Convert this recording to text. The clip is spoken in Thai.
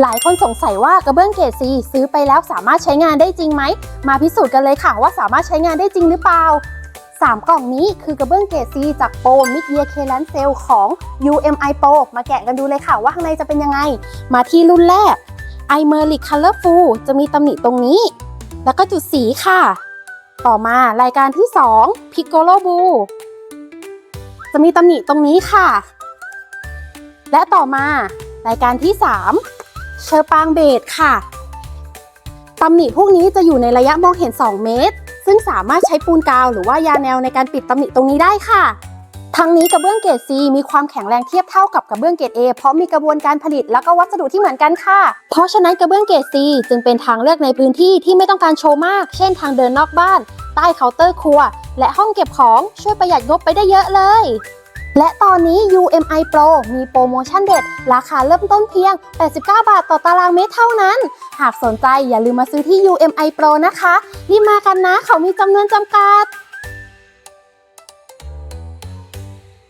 หลายคนสงสัยว่ากระเบื้องเกรด C ซื้อไปแล้วสามารถใช้งานได้จริงไหม มาพิสูจน์กันเลยค่ะว่าสามารถใช้งานได้จริงหรือเปล่า 3 กล่องนี้คือกระเบื้องเกรด C จากโปรมิดเ e ียเคลันเซลของ UMI Pro มาแกะกันดูเลยค่ะว่าข้างในจะเป็นยังไง มาที่รุ่นแรก i m e r l i c Colorful จะมีตำหนิตรงนี้ แล้วก็จุดสีค่ะ ต่อมารายการที่ 2 Piccolo Blue จะมีตำหนิตรงนี้ค่ะ และต่อมารายการที่ 3 เชอร์ปางเบดค่ะตำหนิพวกนี้จะอยู่ในระยะมองเห็น 2 เมตร ซึ่งสามารถใช้ปูนกาวหรือว่ายาแนวในการปิดตำหนิตรงนี้ได้ค่ะ ทั้งนี้กระเบื้องเกรด C มีความแข็งแรงเทียบเท่ากับกระเบื้องเกรด A เพราะมีกระบวนการผลิตและก็วัสดุที่เหมือนกันค่ะ เพราะฉะนั้นกระเบื้องเกรด C จึงเป็นทางเลือกในพื้นที่ที่ไม่ต้องการโชว์มาก เช่น ทางเดินนอกบ้าน ใต้เคาน์เตอร์ครัว และห้องเก็บของช่วยประหยัดงบไปได้เยอะเลย และตอนนี้ UMI Pro มีโปรโมชั่นเด็ด ราคาเริ่มต้นเพียง 89 บาทต่อตารางเมตรเท่านั้น หากสนใจอย่าลืมมาซื้อที่ UMI Pro นะคะ รีบมากันนะ เขามีจำนวนจำกัด